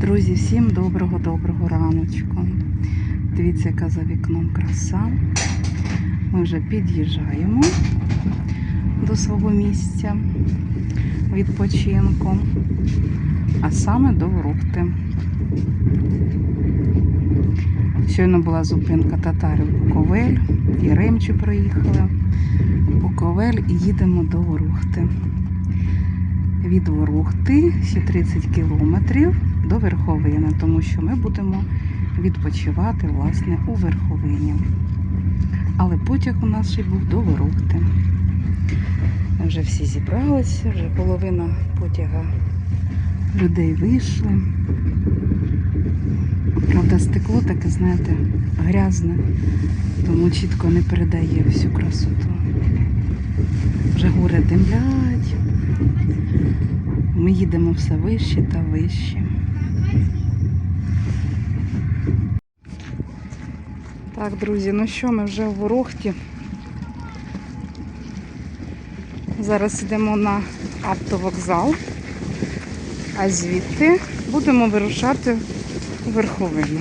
Друзі, всім доброго-доброго раночку. Дивіться, яка за вікном краса. Ми вже під'їжджаємо до свого місця відпочинку, а саме до Ворохти. Щойно була зупинка татарів Буковель, і Ремчі проїхали. Буковель і їдемо до Ворохти. Від Ворохти ще 30 кілометрів до Верховини, тому що ми будемо відпочивати власне у Верховині. Але потяг у нас ще був до Ворохти. Вже всі зібралися, вже половина потяга людей вийшли. Правда, стекло таке, знаєте, грязне, тому чітко не передає всю красоту. Вже гори димлять. Ми їдемо все вище та вище. Так, друзі, ну що, ми вже в Ворохті. Зараз йдемо на автовокзал, а звідти будемо вирушати у Верховину.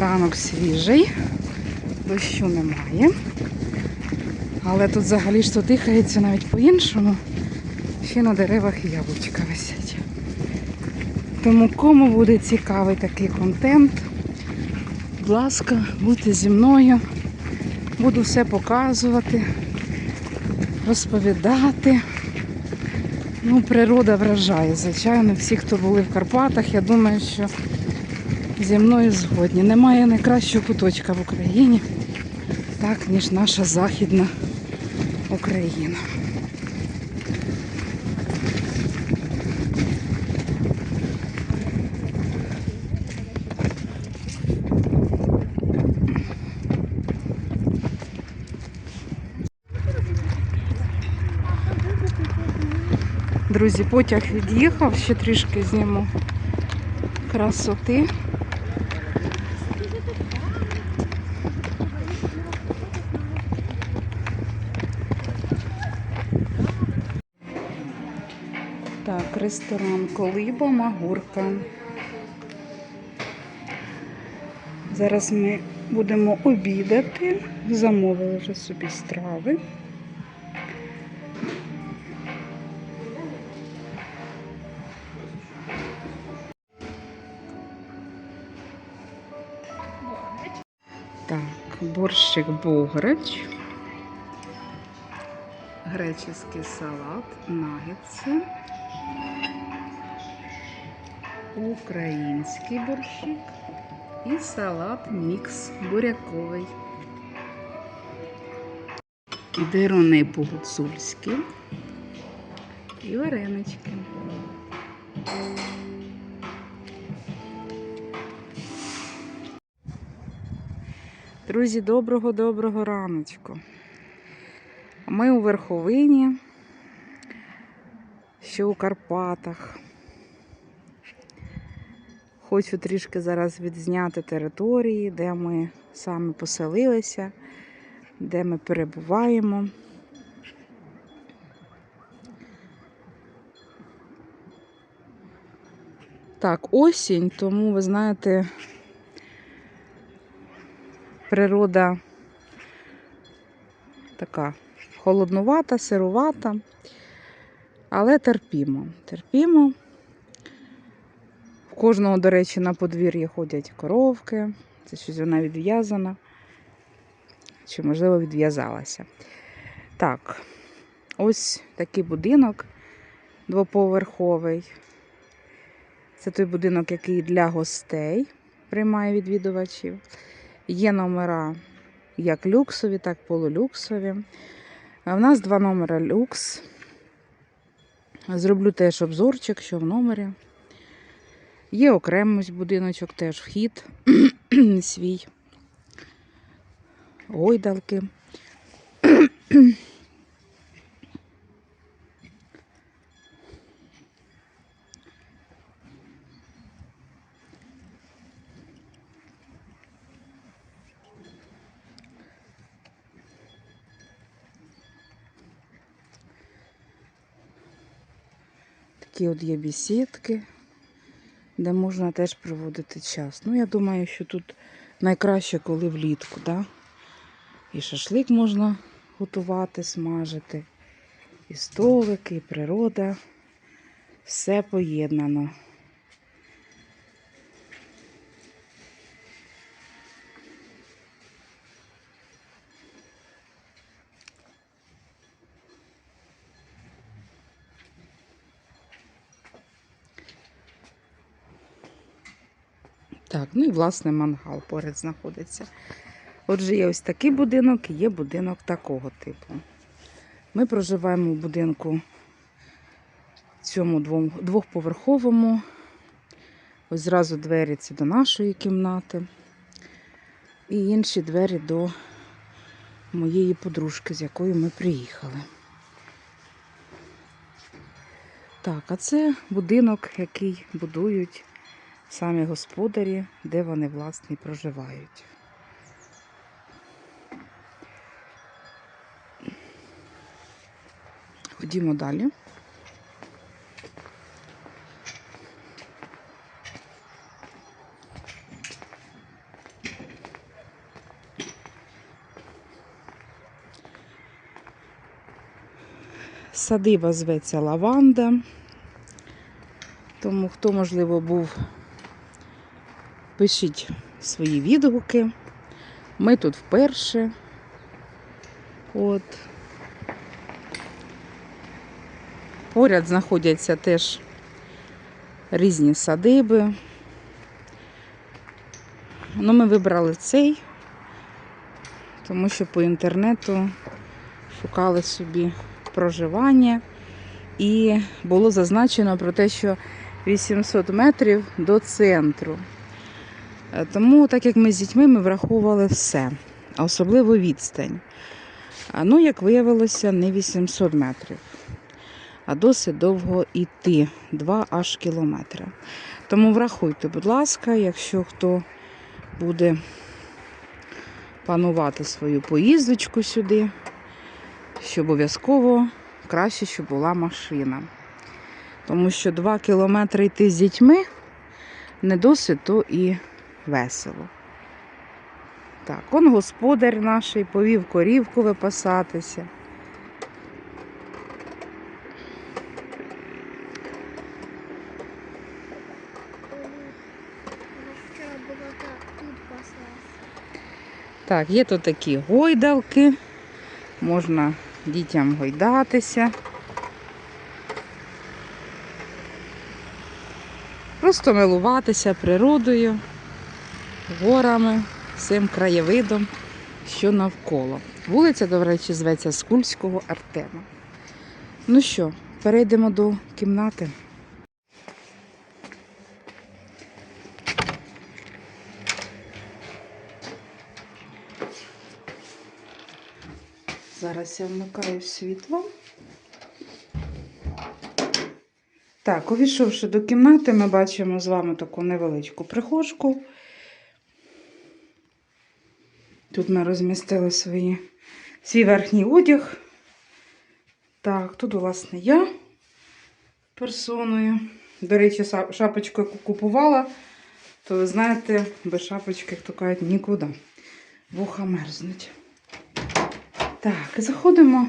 Ранок свіжий, дощу немає. Але тут взагалі ж дихається навіть по-іншому. Ще на деревах яблучка висять. Тому кому буде цікавий такий контент, ласка, будьте зі мною. Буду все показувати, розповідати. Ну, природа вражає, звичайно, всі, хто були в Карпатах, я думаю, що зі мною згодні. Немає найкращого куточка в Україні, так, ніж наша західна Україна. Друзі, потяг від'їхав, ще трішки зніму красоти. Так, ресторан Колиба Магурка. Зараз ми будемо обідати. Замовили вже собі страви. Борщик бограч. Греческий салат, нагетси. Український борщик і салат мікс буряковий. Дирони по-гуцульськи і варенички. Друзі, доброго-доброго раночку. Ми у Верховині, що у Карпатах. Хочу трішки зараз відзняти території, де ми саме поселилися, де ми перебуваємо. Так, осінь, тому ви знаєте, природа така холоднувата, сирувата, але терпімо. Терпімо. В кожного, до речі, на подвір'ї ходять коровки. Це щось вона відв'язана. Чи, можливо, відв'язалася. Так, ось такий будинок двоповерховий. Це той будинок, який для гостей приймає відвідувачів. Є номера як люксові, так і полулюксові. У нас два номера люкс. Зроблю теж обзорчик, що в номері. Є окремий будиночок, теж вхід свій. Гойдалки. Такі от є бісідки, де можна теж проводити час. Ну, я думаю, що тут найкраще, коли влітку, да? І шашлик можна готувати, смажити, і столики, і природа. Все поєднано. Так, ну і власне мангал поряд знаходиться. Отже, є ось такий будинок і є будинок такого типу. Ми проживаємо в будинку цьому двохповерховому. Ось зразу двері це до нашої кімнати. І інші двері до моєї подружки, з якою ми приїхали. Так, а це будинок, який будують самі господарі, де вони власне проживають. Ходімо далі. Садиба зветься Лаванда. Тому хто, можливо, був, пишіть свої відгуки. Ми тут вперше. От. Поряд знаходяться теж різні садиби. Ну, ми вибрали цей, тому що по інтернету шукали собі проживання. І було зазначено про те, що 800 метрів до центру. Е, Тому, так як ми з дітьми, ми враховували все, а особливо відстань. Ну, як виявилося, не 800 метрів, а досить довго йти 2 аж кілометри. Тому врахуйте, будь ласка, якщо хто буде планувати свою поїздочку сюди, що обов'язково краще, щоб була машина. Тому що 2 кілометри йти з дітьми не досить то і весело. Так, он господар наш повів корівку випасатися. Так, є тут такі гойдалки, можна дітям гойдатися. Просто милуватися природою, горами, всім краєвидом, що навколо. Вулиця, до речі, зветься Скульського Артема. Ну що, перейдемо до кімнати. Зараз я вмикаю світло. Так, увійшовши до кімнати, ми бачимо з вами таку невеличку прихожку. Тут ми розмістили свої, свій верхній одяг. Так, тут, власне, я персоною. До речі, шапочку купувала, то ви знаєте, без шапочки, як то кажуть, нікуди. Вуха мерзнуть. Так, заходимо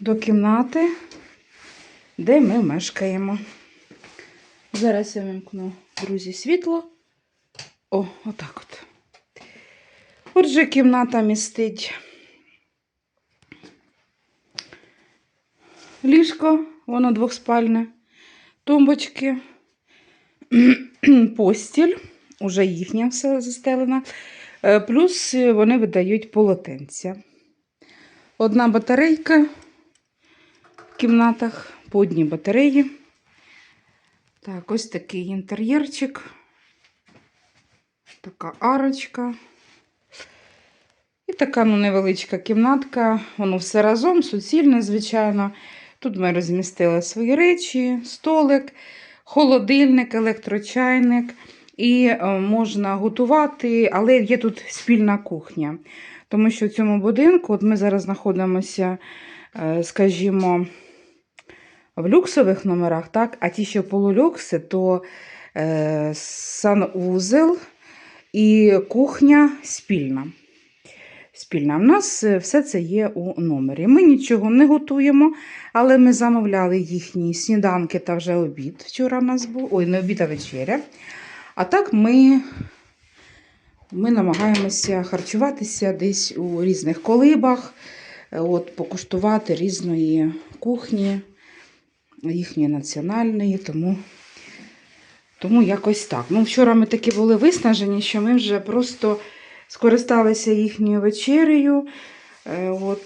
до кімнати, де ми мешкаємо. Зараз я вимкну, друзі, світло. О, отак от. Отже, кімната містить ліжко, воно двохспальне, тумбочки, постіль, уже їхня все застелена. Е, Плюс вони видають полотенця. Одна батарейка в кімнатах, по одній батареї. Так, ось такий інтер'єрчик. Така арочка. Така ну, невеличка кімнатка. Воно все разом, суцільне, звичайно. Тут ми розмістили свої речі, столик, холодильник, електрочайник. І е, можна готувати, але є тут спільна кухня. Тому що в цьому будинку, от ми зараз знаходимося, е, скажімо, в люксових номерах, так, а ті, що полулюкси, то е, санузел і кухня спільна. Спільна. У нас е, все це є у номері. Ми нічого не готуємо, але ми замовляли їхні сніданки та вже обід. Вчора у нас був. Ой, не обід, а вечеря. А так ми, ми намагаємося харчуватися десь у різних колибах, е, от, покуштувати різної кухні, їхньої національної, тому, тому якось так. Ну, вчора ми такі були виснажені, що ми вже просто скористалися їхньою вечерею. Е, От,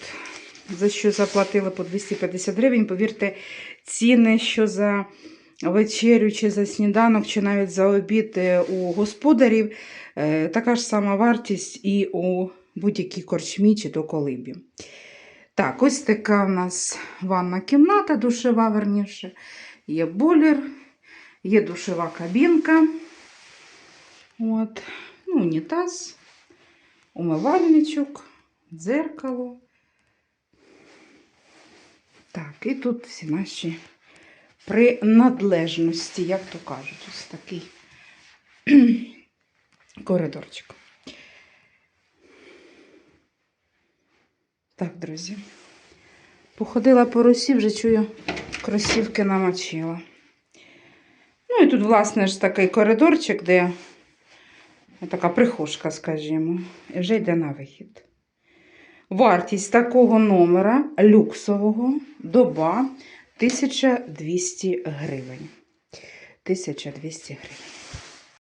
за що заплатили по 250 гривень. Повірте, ціни, що за вечерю, чи за сніданок, чи навіть за обід е, у господарів, е, така ж сама вартість і у будь-якій корчмі чи то колибі. Так, ось така у нас ванна кімната, душева, верніше. Є бойлер, є душева кабінка. От. Ну, унітаз, умивальничок, дзеркало. Так, і тут всі наші принадлежності, як то кажуть, ось такий коридорчик. Так, друзі. Походила по русі, вже чую, кросівки намочила. Ну і тут, власне, ж такий коридорчик, де така прихожка, скажімо, вже йде на вихід. Вартість такого номера люксового доба 1200 гривень. 1200 гривень.